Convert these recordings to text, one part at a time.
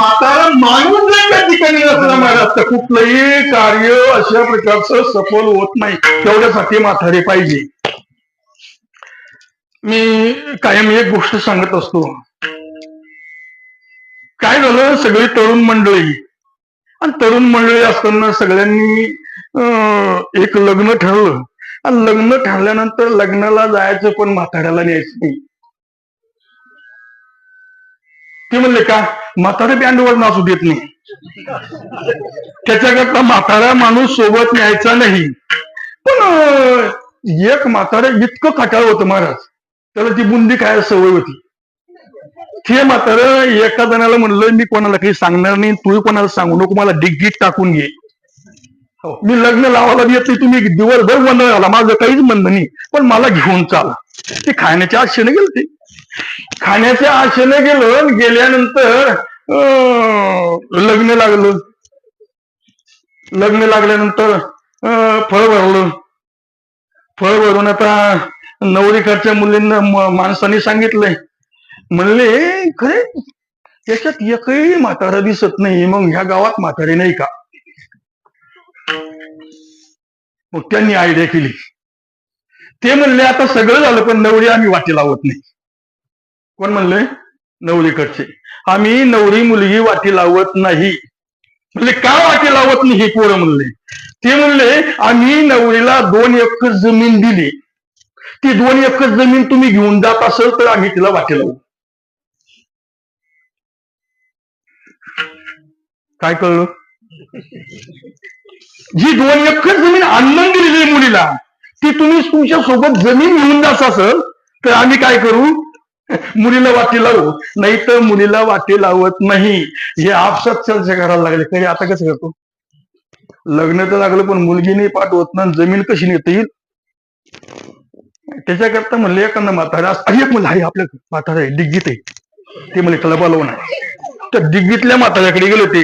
म्हातारा माणूस जर त्या ठिकाणी नसला तर कुठलंही कार्य अशा प्रकारचं सफल होत नाही. तेवढ्यासाठी म्हातारे पाहिजे. मी कायम एक गोष्ट सांगत असतो. काय झालं? सगळी तरुण मंडळी. आणि तरुण मंडळी असताना सगळ्यांनी एक लग्न ठरलं. आणि लग्न ठरल्यानंतर लग्नाला जायचं पण म्हाताऱ्याला न्यायचं नाही. ते म्हणले का म्हातारे बँडवर नाचू देत नाही. त्याच्याकरता म्हातारा माणूस सोबत न्यायचा नाही. पण एक म्हातारा इतकं खटाळ होतं महाराज. त्याला ती बुंदी खायला सवय होती. ते म्हातार एका जणाला म्हणलं मी कोणाला काही सांगणार नाही तू कोणाला सांगू नको मला डिग्गीत टाकून घे. मी लग्न लावायला येत नाही तुम्ही दिवसभर बंद झाला माझं काहीच म्हणणं नाही पण मला घेऊन चाला. ते खाण्याच्या आशेने गेलं ते खाण्याच्या आशेने गेलं गेल्यानंतर अं, लग्न लागलं. लग्न लागल्यानंतर अं, फळ भरलं. फळ भरून आता नवरीकडच्या मुलींना माणसाने सांगितलंय. म्हणले खरे त्याच्यात एकही म्हातारा दिसत नाही मग ह्या गावात म्हातारे नाही का? मग त्यांनी आयडिया केली. ते म्हणले आता सगळं झालं पण नवरी आम्ही वाटी लावत नाही. कोण म्हणले? नवरीकडचे आम्ही नवरी मुलगी वाटी लावत नाही. म्हणजे का वाटी लावत नाही हे पोरं म्हणले? ते म्हणले आम्ही नवरीला दोन एकर जमीन दिली. ती दोन एकर जमीन तुम्ही घेऊन जात असेल तर आम्ही तिला वाटी लावू. काय कळलं? जी दोन एकर जमीन आणून दिलेली मुलीला ती तुम्ही तुमच्यासोबत जमीन घेऊन जात असेल तर आम्ही काय करू? मुलीला वाटी लावू. नाही तर मुलीला वाटी लावत नाही. हे आपसात चर्चा करायला लागले. तरी आता कसं करतो? लग्न तर लागलं पण मुलगी नाही पाठवत ना जमीन कशी नेता येईल? त्याच्याकरता म्हणले एखादा म्हातारा अरे एक मुलं आहे आपल्या म्हातारा आहे डिग्गीत आहे. ते म्हणले लावून आहे तर डिग्गीतल्या म्हाताऱ्याकडे गेले ते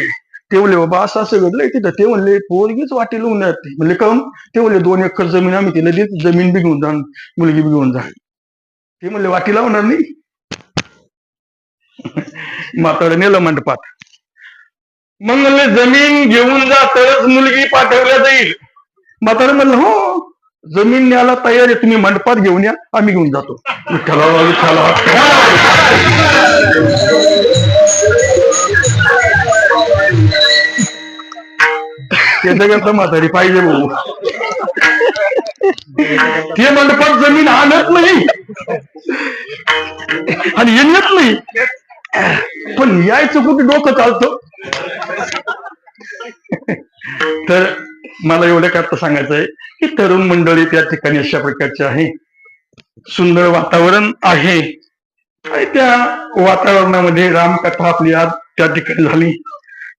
ते म्हणले बाबा असं असं घडलंय तिथं. ते म्हणले पोरगीच वाटी लावून म्हणले काहून? ते म्हणले दोन एकर जमीन आम्ही तिला देत जमीन बी घेऊन जा मुलगी बी घेऊन जा. ते म्हणले वाटी लावणार नाही. म्हातारं नेलं मंडपात. मग म्हणले जमीन घेऊन जा तरच मुलगी पाठवल्या जाईल. म्हातारं म्हणलं हो जमीन न्यायला तयार आहे तुम्ही मंडपात घेऊन या आम्ही घेऊन जातो. विठ्ठला विठ्ठला म्हातारी पाहिजे भाऊ. ते मंडपात जमीन आणत नाही. आणि येत नाही. पण यायचं कुठे डोकं चालतं? तर मला एवढं करता सांगायचं आहे की तरुण मंडळी त्या ठिकाणी अशा प्रकारचे आहे. सुंदर वातावरण आहे. आणि त्या वातावरणामध्ये रामकथा आपली आज त्या ठिकाणी झाली.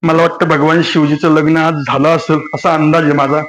मला वाटतं भगवान शिवजीचं लग्न आज झालं असेल असा अंदाज आहे माझा.